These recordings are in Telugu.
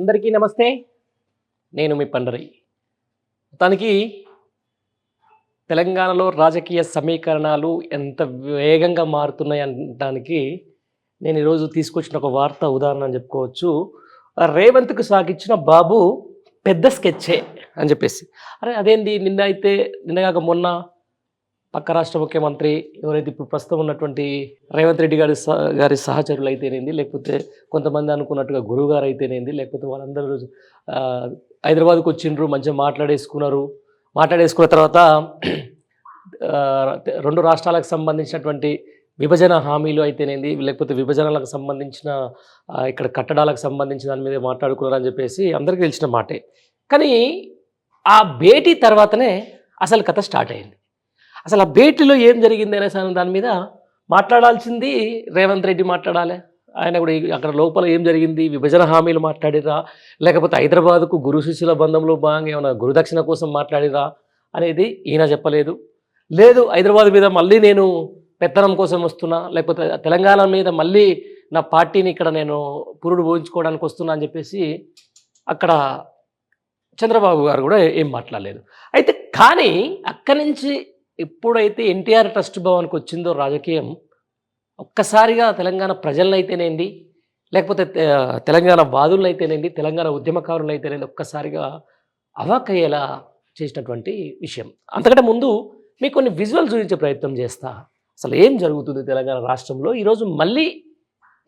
అందరికీ నమస్తే. నేను మీ పండరి. మొత్తానికి తెలంగాణలో రాజకీయ సమీకరణాలు ఎంత వేగంగా మారుతున్నాయి అనడానికి నేను ఈరోజు తీసుకొచ్చిన ఒక వార్త ఉదాహరణ అని చెప్పుకోవచ్చు. రేవంత్కు సాగిచ్చిన బాబు పెద్ద స్కెచ్చే అని చెప్పేసి. అరే అదేంది? నిన్న అయితే నిన్నగాక మొన్న పక్క రాష్ట్ర ముఖ్యమంత్రి ఎవరైతే ఇప్పుడు ప్రస్తుతం ఉన్నటువంటి రేవంత్ రెడ్డి గారి సహ గారి సహచరులు అయితేనేది లేకపోతే కొంతమంది అనుకున్నట్టుగా గురువు గారు అయితేనేది లేకపోతే వాళ్ళందరూ హైదరాబాద్కు వచ్చిండ్రు మంచిగా మాట్లాడేసుకున్నారు మాట్లాడేసుకున్న తర్వాత రెండు రాష్ట్రాలకు సంబంధించినటువంటి విభజన హామీలు అయితేనేది లేకపోతే విభజనలకు సంబంధించిన ఇక్కడ కట్టడాలకు సంబంధించిన దాని మీద మాట్లాడుకున్నారని చెప్పేసి అందరికీ తెలిసిన మాటే. కానీ ఆ భేటీ తర్వాతనే అసలు కథ స్టార్ట్ అయింది. అసలు ఆ భేటీలో ఏం జరిగింది అనే సరే దాని మీద మాట్లాడాల్సింది రేవంత్ రెడ్డి మాట్లాడాలి. ఆయన కూడా అక్కడ లోపల ఏం జరిగింది? విభజన హామీలు మాట్లాడిరా? లేకపోతే హైదరాబాద్కు గురు శిష్యుల బంధంలో భాగంగా ఏమైనా గురుదక్షిణ కోసం మాట్లాడిరా? అనేది ఈయన చెప్పలేదు. లేదు హైదరాబాద్ మీద మళ్ళీ నేను పెత్తనం కోసం వస్తున్నా లేకపోతే తెలంగాణ మీద మళ్ళీ నా పార్టీని ఇక్కడ నేను పురుడు పోయించుకోవడానికి వస్తున్నా అని చెప్పేసి అక్కడ చంద్రబాబు గారు కూడా ఏం మాట్లాడలేదు. అయితే కానీ అక్కడి నుంచి ఎప్పుడైతే ఎన్టీఆర్ ట్రస్ట్ భవన్కి వచ్చిందో రాజకీయం ఒక్కసారిగా తెలంగాణ ప్రజలనైతేనేంది లేకపోతే తెలంగాణ బాధులను తెలంగాణ ఉద్యమకారులను అయితేనేది ఒక్కసారిగా అవాకయ్యేలా చేసినటువంటి విషయం. అంతకంటే ముందు మీకు కొన్ని విజువల్స్ చూపించే ప్రయత్నం చేస్తా. అసలు ఏం జరుగుతుంది తెలంగాణ రాష్ట్రంలో? ఈరోజు మళ్ళీ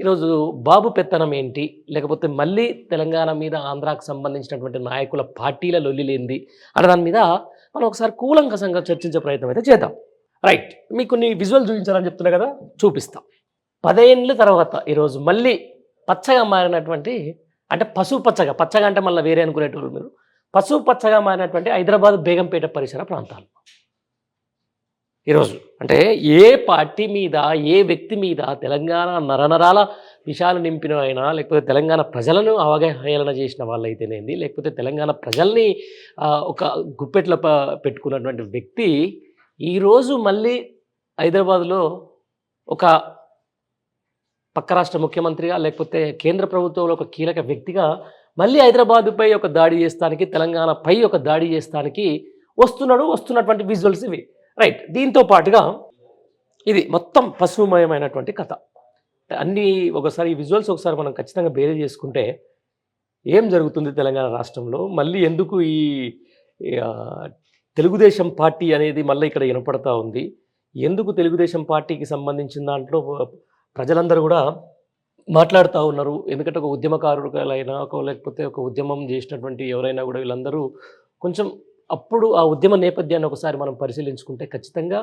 ఈరోజు బాబు పెత్తనం ఏంటి? లేకపోతే మళ్ళీ తెలంగాణ మీద ఆంధ్రాకు సంబంధించినటువంటి నాయకుల పార్టీల లొల్లిలేంది? అనే దాని మీద మనం ఒకసారి కూలంకసంగా చర్చించే ప్రయత్నం అయితే చేద్దాం. రైట్ మీకు కొన్ని విజువల్ చూపించాలని చెప్తున్నా కదా? చూపిస్తాం. పదేళ్ళ తర్వాత ఈరోజు మళ్ళీ పచ్చగా మారినటువంటి అంటే పసుపు పచ్చగా పచ్చగా అంటే మళ్ళీ వేరే అనుకునేటోళ్ళు మీరు. పసుపు పచ్చగా మారినటువంటి హైదరాబాద్ బేగంపేట పరిసర ప్రాంతాలు. ఈరోజు అంటే ఏ పార్టీ మీద ఏ వ్యక్తి మీద తెలంగాణ నరనరాల విషయాలు నింపిన అయినా లేకపోతే తెలంగాణ ప్రజలను అవగాహన చేసిన వాళ్ళైతేనేది లేకపోతే తెలంగాణ ప్రజల్ని ఒక గుప్పెట్లో పెట్టుకున్నటువంటి వ్యక్తి ఈరోజు మళ్ళీ హైదరాబాద్లో ఒక పక్క రాష్ట్ర ముఖ్యమంత్రిగా లేకపోతే కేంద్ర ప్రభుత్వంలో ఒక కీలక వ్యక్తిగా మళ్ళీ హైదరాబాదుపై ఒక దాడి చేస్తానికి తెలంగాణపై ఒక దాడి చేస్తానికి వస్తున్నాడు వస్తున్నటువంటి విజువల్స్ ఇవి. రైట్ దీంతో పాటుగా ఇది మొత్తం పశుమయమైనటువంటి కథ. అన్నీ ఒకసారి ఈ విజువల్స్ ఒకసారి మనం ఖచ్చితంగా బేరే చేసుకుంటే ఏం జరుగుతుంది తెలంగాణ రాష్ట్రంలో? మళ్ళీ ఎందుకు ఈ తెలుగుదేశం పార్టీ అనేది మళ్ళీ ఇక్కడ వినపడతా ఉంది? ఎందుకు తెలుగుదేశం పార్టీకి సంబంధించిన దాంట్లో ప్రజలందరూ కూడా మాట్లాడుతూ ఉన్నారు? ఎందుకంటే ఒక ఉద్యమకారులైనా ఒక లేకపోతే ఒక ఉద్యమం చేసినటువంటి ఎవరైనా కూడా వీళ్ళందరూ కొంచెం అప్పుడు ఆ ఉద్యమ నేపథ్యాన్ని ఒకసారి మనం పరిశీలించుకుంటే ఖచ్చితంగా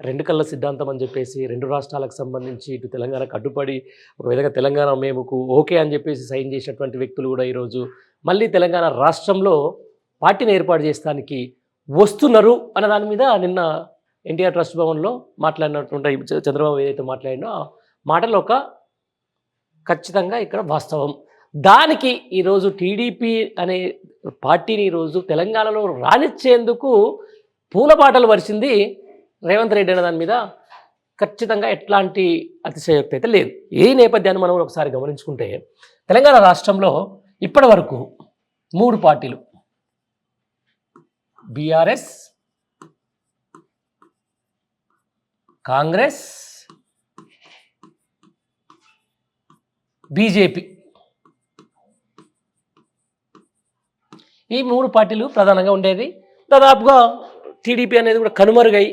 రెండు కళ్ళ సిద్ధాంతం అని చెప్పేసి రెండు రాష్ట్రాలకు సంబంధించి ఇటు తెలంగాణకు అడ్డుపడి ఒక విధంగా తెలంగాణ మేముకు ఓకే అని చెప్పేసి సైన్ చేసినటువంటి వ్యక్తులు కూడా ఈరోజు మళ్ళీ తెలంగాణ రాష్ట్రంలో పార్టీని ఏర్పాటు చేస్తానికి వస్తున్నారు అన్న దాని మీద నిన్న ఎన్టీఆర్ ట్రస్ట్ భవన్లో మాట్లాడినటువంటి చంద్రబాబు ఏదైతే మాట్లాడినో ఆ మాటలో ఒక ఖచ్చితంగా ఇక్కడ వాస్తవం. దానికి ఈరోజు టీడీపీ అనే పార్టీని ఈరోజు తెలంగాణలో రానిచ్చేందుకు పూలబాటలు వరిచింది రేవంత్ రెడ్డి అనే దాని మీద ఖచ్చితంగా ఎట్లాంటి అతిశయోక్తి అయితే లేదు. ఏ నేపథ్యాన్ని మనం ఒకసారి గమనించుకుంటే తెలంగాణ రాష్ట్రంలో ఇప్పటి వరకు మూడు పార్టీలు. BRS Congress BJP. ఈ మూడు పార్టీలు ప్రధానంగా ఉండేది. దాదాపుగా టీడీపీ అనేది కూడా కనుమరుగై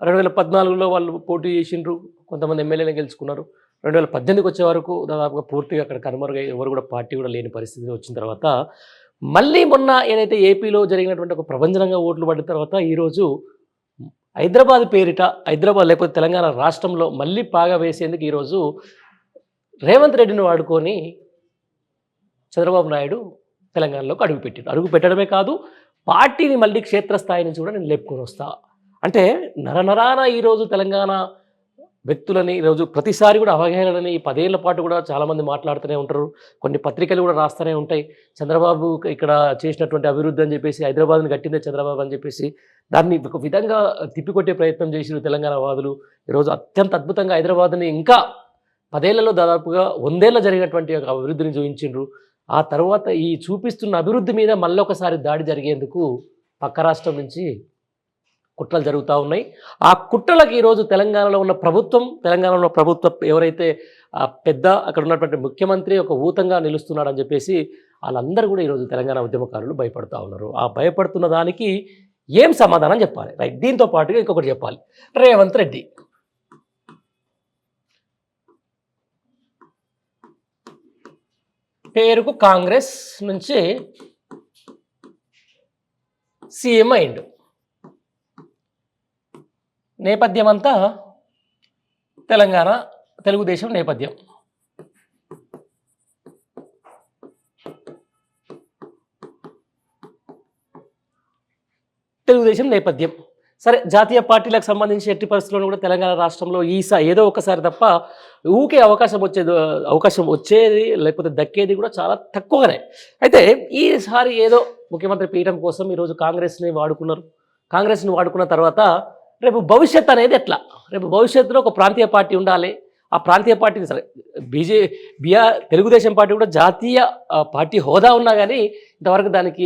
రెండు వేల పద్నాలుగులో వాళ్ళు పోటీ చేసిండ్రు. కొంతమంది ఎమ్మెల్యేలు గెలుచుకున్నారు. రెండు వేల పద్దెనిమిదికి వచ్చే వరకు దాదాపుగా పూర్తిగా అక్కడ కనుమరుగా ఎవరు కూడా పార్టీ కూడా లేని పరిస్థితి వచ్చిన తర్వాత మళ్ళీ మొన్న ఏదైతే ఏపీలో జరిగినటువంటి ఒక ప్రభంజనంగా ఓట్లు పడిన తర్వాత ఈరోజు హైదరాబాద్ పేరిట హైదరాబాద్ లేకపోతే తెలంగాణ రాష్ట్రంలో మళ్ళీ పాగా వేసేందుకు ఈరోజు రేవంత్ రెడ్డిని వాడుకొని చంద్రబాబు నాయుడు తెలంగాణలోకి అడుగు పెట్టాడు అడుగు పెట్టడమే కాదు పార్టీని మళ్ళీ క్షేత్రస్థాయి నుంచి కూడా నేను లేపుకొని వస్తాను అంటే నరనరాన ఈరోజు తెలంగాణ వ్యక్తులని ఈరోజు ప్రతిసారి కూడా అవహేళనని ఈ పదేళ్ళ పాటు కూడా చాలామంది మాట్లాడుతూనే ఉంటారు. కొన్ని పత్రికలు కూడా రాస్తూనే ఉంటాయి. చంద్రబాబు ఇక్కడ చేసినటువంటి అభివృద్ధి అని చెప్పేసి హైదరాబాద్ని కట్టిందే చంద్రబాబు అని చెప్పేసి దాన్ని ఒక విధంగా తిప్పికొట్టే ప్రయత్నం చేసిన తెలంగాణ వాదులు. ఈరోజు అత్యంత అద్భుతంగా హైదరాబాద్ని ఇంకా పదేళ్ళలో దాదాపుగా వందేళ్ళ జరిగినటువంటి ఒక అభివృద్ధిని చూపించిండ్రు. ఆ తర్వాత ఈ చూపిస్తున్న అభివృద్ధి మీద మళ్ళొకసారి దాడి జరిగేందుకు పక్క రాష్ట్రం నుంచి కుట్రలు జరుగుతూ ఉన్నాయి. ఆ కుట్రలకు ఈరోజు తెలంగాణలో ఉన్న ప్రభుత్వం తెలంగాణలో ఉన్న ప్రభుత్వం ఎవరైతే పెద్ద అక్కడ ఉన్నటువంటి ముఖ్యమంత్రి ఒక ఊతంగా నిలుస్తున్నాడని చెప్పేసి వాళ్ళందరూ కూడా ఈరోజు తెలంగాణ ఉద్యమకారులు భయపడుతూ ఉన్నారు. ఆ భయపడుతున్న దానికి ఏం సమాధానం చెప్పాలి? రైట్ దీంతో పాటుగా ఇంకొకటి చెప్పాలి. రేవంత్ రెడ్డి. పేరుకు కాంగ్రెస్ నుంచి సీఎం అయిండు నేపథ్యం అంతా తెలంగాణ తెలుగుదేశం నేపథ్యం. తెలుగుదేశం నేపథ్యం. సరే జాతీయ పార్టీలకు సంబంధించి ఎట్టి పరిస్థితుల్లో కూడా తెలంగాణ రాష్ట్రంలో ఈసా ఏదో ఒకసారి తప్ప ఊకే అవకాశం వచ్చేది అవకాశం వచ్చేది లేకపోతే దక్కేది కూడా చాలా తక్కువగానే. అయితే ఈసారి ఏదో ముఖ్యమంత్రి పీఠం కోసం ఈరోజు కాంగ్రెస్ని వాడుకున్నారు. కాంగ్రెస్ని వాడుకున్న తర్వాత రేపు భవిష్యత్ అనేది ఎట్లా? రేపు భవిష్యత్తులో ఒక ప్రాంతీయ పార్టీ ఉండాలి. ఆ ప్రాంతీయ పార్టీని సరే బీజే బిఆర్ తెలుగుదేశం పార్టీ కూడా జాతీయ పార్టీ హోదా ఉన్నా కానీ ఇంతవరకు దానికి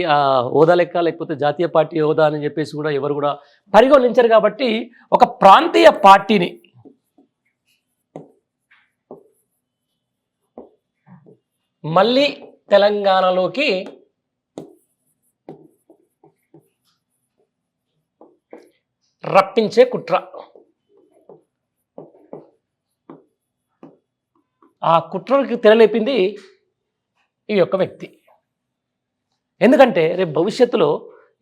హోదా లెక్క లేకపోతే జాతీయ పార్టీ హోదా అని చెప్పేసి కూడా ఎవరు కూడా పరిగణించరు కాబట్టి ఒక ప్రాంతీయ పార్టీని మళ్ళీ తెలంగాణలోకి రప్పించే కుట్ర. ఆ కుట్రకి తెరలేపింది ఈ యొక్క వ్యక్తి. ఎందుకంటే రేపు భవిష్యత్తులో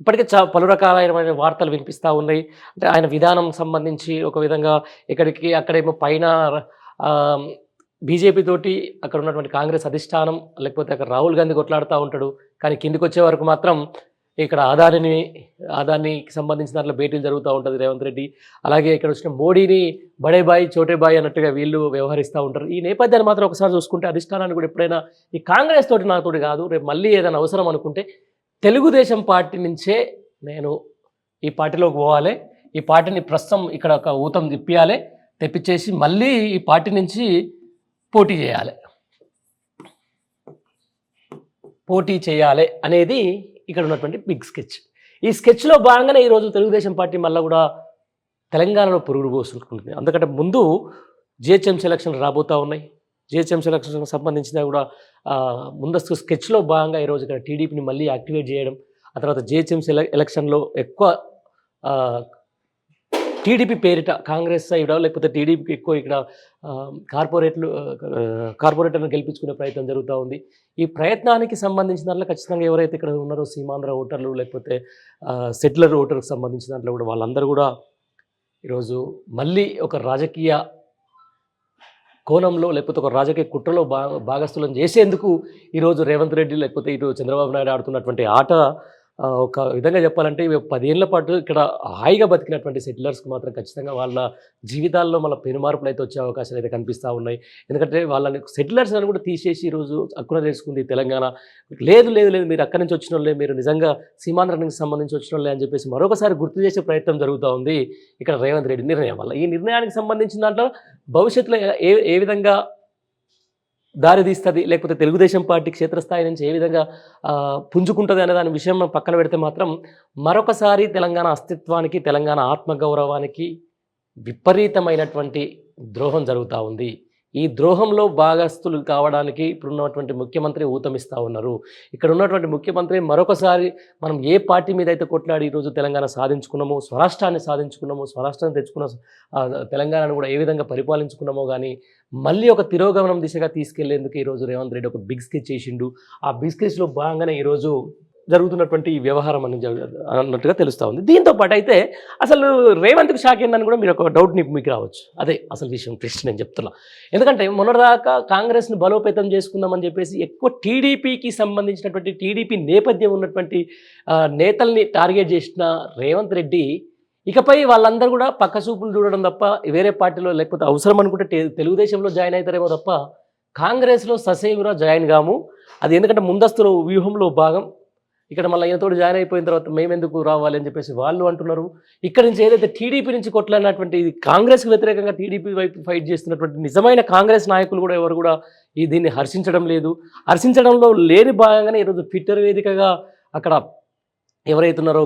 ఇప్పటికే చా పలు రకాలైన వార్తలు వినిపిస్తూ ఉన్నాయి. అంటే ఆయన విధానం సంబంధించి ఒక విధంగా ఇక్కడికి అక్కడేమో పైన బీజేపీ తోటి అక్కడ ఉన్నటువంటి కాంగ్రెస్ అధిష్టానం లేకపోతే అక్కడ రాహుల్ గాంధీ కొట్లాడుతూ ఉంటాడు. కానీ కిందికి వచ్చే వరకు మాత్రం ఇక్కడ ఆదానిని ఆదానికి సంబంధించిన దాంట్లో భేటీలు జరుగుతూ ఉంటుంది రేవంత్ రెడ్డి. అలాగే ఇక్కడ వచ్చిన మోడీని బడే బాయ్ చోటే బాయ్ అన్నట్టుగా వీళ్ళు వ్యవహరిస్తూ ఉంటారు. ఈ నేపథ్యాన్ని మాత్రం ఒకసారి చూసుకుంటే అధిష్టానాన్ని కూడా ఎప్పుడైనా ఈ కాంగ్రెస్ తోటి నాతోటి కాదు రేపు మళ్ళీ ఏదైనా అవసరం అనుకుంటే తెలుగుదేశం పార్టీ నుంచే నేను ఈ పార్టీలోకి పోవాలి. ఈ పార్టీని ప్రస్తుతం ఇక్కడ ఒక ఊతం తిప్పియాలి తెప్పించేసి మళ్ళీ ఈ పార్టీ నుంచి పోటీ చేయాలి. పోటీ చేయాలి అనేది ఇక్కడ ఉన్నటువంటి బిగ్ స్కెచ్ ఈ స్కెచ్లో భాగంగానే ఈరోజు తెలుగుదేశం పార్టీ మళ్ళీ కూడా తెలంగాణలో పురుగులు పోసుకుంటుంది. అందుకంటే ముందు జిహెచ్ఎంసీ ఎలక్షన్లు రాబోతూ ఉన్నాయి. జిహెచ్ఎంసీ ఎలక్షన్ సంబంధించిన కూడా ముందస్తు స్కెచ్లో భాగంగా ఈరోజు ఇక్కడ టీడీపీని మళ్ళీ యాక్టివేట్ చేయడం ఆ తర్వాత జిహెచ్ఎంసీ ఎలక్షన్లో ఎక్కువ టీడీపీ పేరిట కాంగ్రెస్ సైడ్ లేకపోతే టీడీపీకి ఎక్కువ ఇక్కడ కార్పొరేట్లు కార్పొరేటర్ను గెలిపించుకునే ప్రయత్నం జరుగుతూ ఉంది. ఈ ప్రయత్నానికి సంబంధించిన దాంట్లో ఖచ్చితంగా ఎవరైతే ఇక్కడ ఉన్నారో సీమాంధ్ర ఓటర్లు లేకపోతే సెటిలర్ ఓటర్కి సంబంధించిన దాంట్లో కూడా వాళ్ళందరూ కూడా ఈరోజు మళ్ళీ ఒక రాజకీయ కోణంలో లేకపోతే ఒక రాజకీయ కుట్రలో భా భాగస్థులను చేసేందుకు ఈరోజు రేవంత్ రెడ్డి లేకపోతే ఇటు చంద్రబాబు నాయుడు ఆడుతున్నటువంటి ఆట ఒక విధంగా చెప్పాలంటే ఇవి పదేళ్ళ పాటు ఇక్కడ హాయిగా బతికినటువంటి సెటిలర్స్కి మాత్రం ఖచ్చితంగా వాళ్ళ జీవితాల్లో మళ్ళీ పెనుమార్పులు అయితే వచ్చే అవకాశాలు అయితే కనిపిస్తూ ఉన్నాయి. ఎందుకంటే వాళ్ళని సెటిలర్స్ అని కూడా తీసేసి ఈరోజు అక్కున తెలుసుకుంది తెలంగాణ. లేదు లేదు లేదు మీరు అక్కడి నుంచి వచ్చిన వాళ్ళే మీరు నిజంగా సీమాంధ్రానికి సంబంధించి వచ్చిన వాళ్ళే అని చెప్పేసి మరొకసారి గుర్తు చేసే ప్రయత్నం జరుగుతూ ఉంది. ఇక్కడ రేవంత్ రెడ్డి నిర్ణయం వల్ల. ఈ నిర్ణయానికి సంబంధించిన దాంట్లో భవిష్యత్తులో ఏ ఏ విధంగా దారితీస్తుంది లేకపోతే తెలుగుదేశం పార్టీ క్షేత్రస్థాయి నుంచి ఏ విధంగా పుంజుకుంటుంది అనే దాని విషయం మనం పక్కన పెడితే మాత్రం మరొకసారి తెలంగాణ అస్తిత్వానికి తెలంగాణ ఆత్మగౌరవానికి విపరీతమైనటువంటి ద్రోహం జరుగుతూ ఉంది. ఈ ద్రోహంలో భాగస్థులు కావడానికి ఇప్పుడున్నటువంటి ముఖ్యమంత్రి ఊతమిస్తూ ఉన్నారు. ఇక్కడ ఉన్నటువంటి ముఖ్యమంత్రి మరొకసారి మనం ఏ పార్టీ మీద అయితే కొట్లాడి ఈరోజు తెలంగాణ సాధించుకున్నామో స్వరాష్ట్రాన్ని సాధించుకున్నామో స్వరాష్ట్రాన్ని తెచ్చుకున్న తెలంగాణను కూడా ఏ విధంగా పరిపాలించుకున్నామో కానీ మళ్ళీ ఒక తిరోగమనం దిశగా తీసుకెళ్ళేందుకు ఈరోజు రేవంత్ రెడ్డి ఒక బిగ్ స్కెచ్ చేసిండు. ఆ బిగ్ స్కెచ్లో భాగంగానే ఈరోజు జరుగుతున్నటువంటి ఈ వ్యవహారం అని అన్నట్టుగా తెలుస్తూ ఉంది. దీంతో పాటు అయితే అసలు రేవంత్కి షాక్ ఏందని కూడా మీరు ఒక డౌట్ మీకు రావచ్చు. అదే అసలు విషయం ప్రశ్న నేను చెప్తున్నా. ఎందుకంటే మొన్నటిదాకా కాంగ్రెస్ని బలోపేతం చేసుకుందామని చెప్పేసి ఎక్కువ టీడీపీకి సంబంధించినటువంటి టీడీపీ నేపథ్యం ఉన్నటువంటి నేతల్ని టార్గెట్ చేసిన రేవంత్ రెడ్డి ఇకపై వాళ్ళందరూ కూడా పక్క చూపులు చూడడం తప్ప వేరే పార్టీలో లేకపోతే అవసరం అనుకుంటే తెలుగుదేశంలో జాయిన్ అవుతారేమో తప్ప కాంగ్రెస్లో ససేమిరా జాయిన్ కాము. అది ఎందుకంటే ముందస్తులో వ్యూహంలో భాగం. ఇక్కడ మళ్ళీ ఈయనతోటి జాయిన్ అయిపోయిన తర్వాత మేము ఎందుకు రావాలి అని చెప్పేసి వాళ్ళు అంటున్నారు. ఇక్కడ నుంచి ఏదైతే టీడీపీ నుంచి కొట్లాడినటువంటి ఇది కాంగ్రెస్కి వ్యతిరేకంగా టీడీపీ వైపు ఫైట్ చేస్తున్నటువంటి నిజమైన కాంగ్రెస్ నాయకులు కూడా ఎవరు కూడా ఈ దీన్ని హర్షించడం లేదు. హర్షించడంలో లేని భాగంగానే ఈరోజు ట్విట్టర్ వేదికగా అక్కడ ఎవరైతున్నారో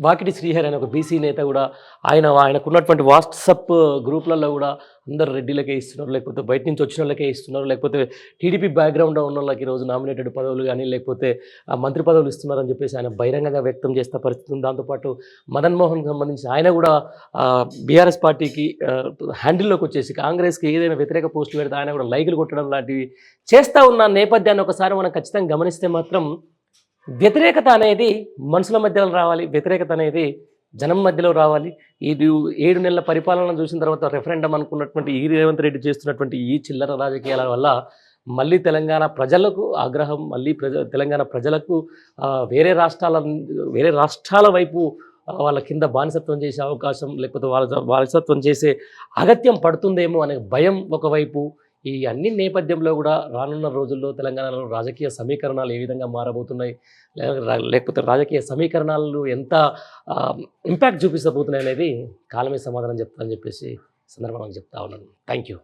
వాకిటి శ్రీహరి అనే ఒక బీసీ నేత కూడా ఆయన ఆయనకున్నటువంటి వాట్సప్ గ్రూప్లలో కూడా అందరు రెడ్డిలకే ఇస్తున్నారు లేకపోతే బయట నుంచి వచ్చిన వాళ్ళకే ఇస్తున్నారు లేకపోతే టీడీపీ బ్యాక్గ్రౌండ్ ఉన్న వాళ్ళకి ఈరోజు నామినేటెడ్ పదవులు కానీ లేకపోతే ఆ మంత్రి పదవులు ఇస్తున్నారని చెప్పేసి ఆయన బహిరంగంగా వ్యక్తం చేస్తున్న పరిస్థితి ఉంది. దాంతోపాటు మదన్మోహన్ సంబంధించి ఆయన కూడా బీఆర్ఎస్ పార్టీకి హ్యాండిల్లోకి వచ్చేసి కాంగ్రెస్కి ఏదైనా వ్యతిరేక పోస్టులు పెడితే ఆయన కూడా లైకులు కొట్టడం లాంటివి చేస్తూ ఉన్న నేపథ్యాన్ని ఒకసారి మనం ఖచ్చితంగా గమనిస్తే మాత్రం వ్యతిరేకత అనేది మనుషుల మధ్యలో రావాలి. వ్యతిరేకత అనేది జనం మధ్యలో రావాలి. ఇది ఏడు నెలల పరిపాలన చూసిన తర్వాత రెఫరెండం అనుకున్నటువంటి ఈ రేవంత్ రెడ్డి చేస్తున్నటువంటి ఈ చిల్లర రాజకీయాల వల్ల మళ్ళీ తెలంగాణ ప్రజలకు ఆగ్రహం మళ్ళీ ప్రజ తెలంగాణ ప్రజలకు వేరే రాష్ట్రాల వేరే రాష్ట్రాల వైపు వాళ్ళ కింద బానిసత్వం చేసే అవకాశం లేకపోతే వాళ్ళ బానిసత్వం చేసే అగత్యం పడుతుందేమో అనే భయం ఒకవైపు ఈ అన్ని నేపథ్యంలో కూడా రానున్న రోజుల్లో తెలంగాణలో రాజకీయ సమీకరణాలు ఏ విధంగా మారబోతున్నాయి? లేకపోతే రాజకీయ సమీకరణాలు ఎంత ఇంపాక్ట్ చూపిస్తబోతున్నాయి అనేది కాలమే సమాధానం చెప్తా అని చెప్పేసి సందర్భంగా చెప్తా ఉన్నాను. Thank you